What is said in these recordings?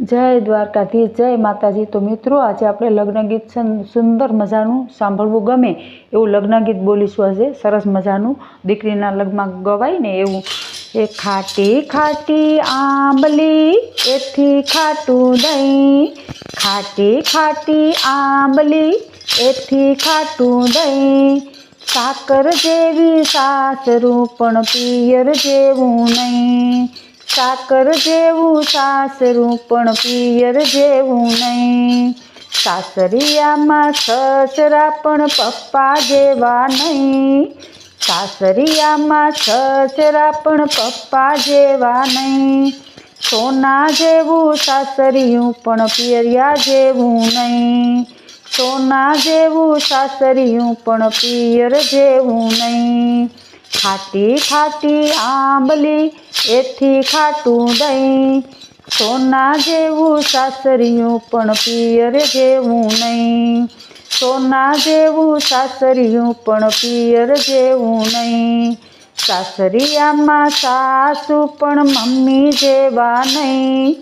જય દ્વારકાધીશ, જય માતાજી. તો મિત્રો, આજે આપણે લગ્ન ગીત સુંદર મજાનું સાંભળવું ગમે એવું લગ્ન ગીત બોલીશું આજે. સરસ મજાનું. દીકરીના લગ્નમાં ગવાય ને એવું. એ ખાટી ખાટી આંબલી, એથી ખાટું દહીં. ખાટી ખાટી આંબલી, એથી ખાટું દહીં. સાકર જેવી સાસરું પણ પિયર જેવું નહીં. સાકર જેવું, સાસરું પણ પિયર જેવું નહીં. સાસરિયામાં સસરા પણ પપ્પા જેવા નહીં. સાસરિયામાં સસરા પણ પપ્પા જેવા નહીં. સોના જેવું, સાસરિયું પણ પિયરિયા જેવું નહીં. સોના જેવું, સાસરિયું પણ પિયર જેવું નહીં. ખાટી ખાટી આંબલી, એથી ખાટું દહીં. સોના જેવું સાસરિયું પણ પિયર જેવું નહીં. સોના જેવું સાસરિયું પણ પિયર જેવું નહીં. સાસરિયામાં સાસુ પણ મમ્મી જેવા નહીં.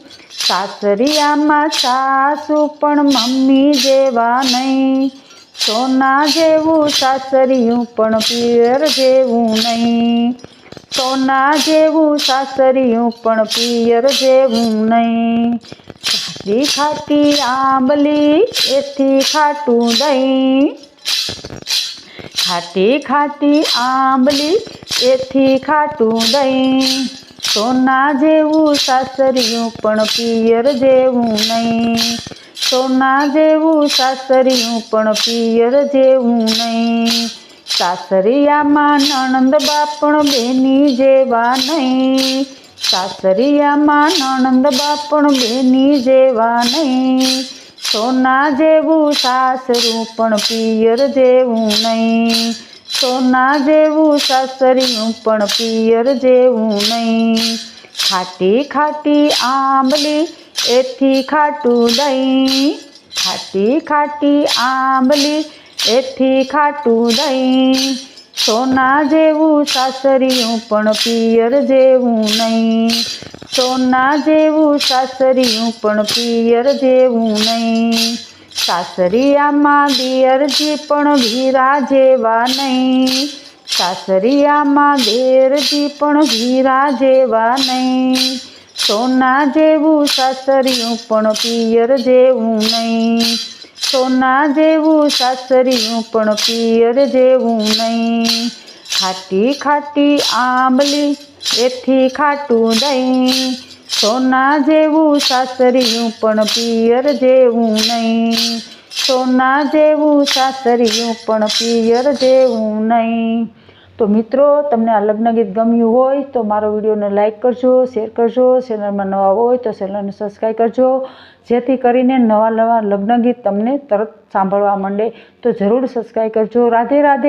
સાસરિયામાં સાસુ પણ મમ્મી જેવા નહીં. સોના જેવું સાસરિયું પણ પિયર જેવું નહીં. સોના જેવું સાસરિયું પણ પિયર જેવું નહીં. ખાટી ખાટી આંબલી એથી ખાટું દહીં. ખાટી ખાટી આંબલી એથી ખાટું દહીં. સોના જેવું સાસરિયું પણ પિયર જેવું નહીં. સોના જેવું સાસરિયું પણ પિયર જેવું નહીં. સાસરિયામાં નણંદ બાપણ બેની જેવા નહીં. સાસરિયામાં નણંદ બાપણ બેની જેવા નહીં. સોના જેવું, સાસરું પણ પિયર જેવું નહીં. સોના જેવું સાસરિયું પણ પિયર જેવું નહીં. ખાટી ખાટી આંબલી એથી ખાટું દહીં, ખાટી ખાટી આંબલી, એથી ખાટું દહીં. સોના જેવું સાસરિયું પણ પિયર જેવું નહીં. સોના જેવું સાસરિયું પણ પિયર જેવું નહીં. સાસરિયામાં દિયરજી પણ વીરા જેવા નહીં. સાસરિયામાં દેરજી પણ વીરા જેવા નહીં. સોના જેવું સાસરિયું પણ પિયર જેવું નહીં. સોના જેવું સાસરિયું પણ પિયર જેવું નહીં. ખાટી ખાટી આંબલી એથી ખાટું દહીં. સોના જેવું સાસરિયું પણ પિયર જેવું નહીં. સોના જેવું સાસરિયું પણ પિયર જેવું નહીં. તો મિત્રો, તમને આ લગ્ન ગીત ગમ્યું હોય તો મારો વિડીયોને લાઇક કરજો, શેર કરજો, ચેનલમાં નવા હોય તો ચેનલને સબસ્ક્રાઈબ કરજો. જેથી કરીને નવા નવા લગ્ન ગીત તમને તરત સાંભળવા માંડે. તો જરૂર સબસ્ક્રાઈબ કરજો. રાધે રાધે.